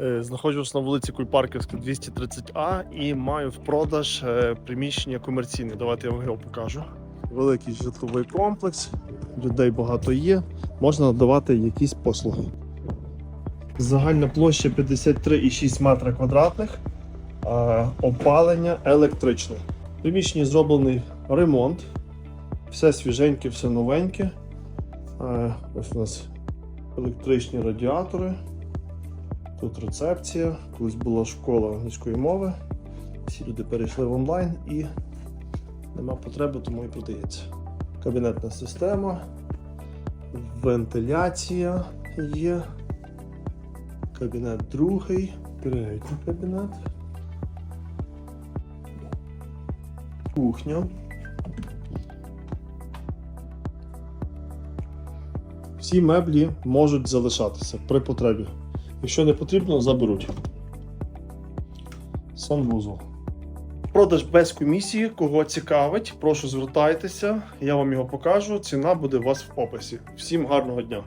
Е, Знаходжусь на вулиці Кульпарківська, 230А і маю в продаж е, приміщення комерційне. Давайте я вам його покажу. Великий житловий комплекс, людей багато є, можна надавати якісь послуги. Загальна площа 53,6 метра квадратних, опалення електричне. В приміщенні зроблений ремонт, все свіженьке, все новеньке. Е, Ось у нас електричні радіатори. Тут рецепція. Колись була школа англійської мови. Всі люди перейшли в онлайн і нема потреби, тому і продається. Кабінетна система, вентиляція є. Кабінет другий, третій кабінет. Кухня. Всі меблі можуть залишатися при потребі. Якщо не потрібно, заберуть. Санвузол. Продаж без комісії. Кого цікавить, прошу звертайтеся. Я вам його покажу. Ціна буде у вас в описі. Всім гарного дня!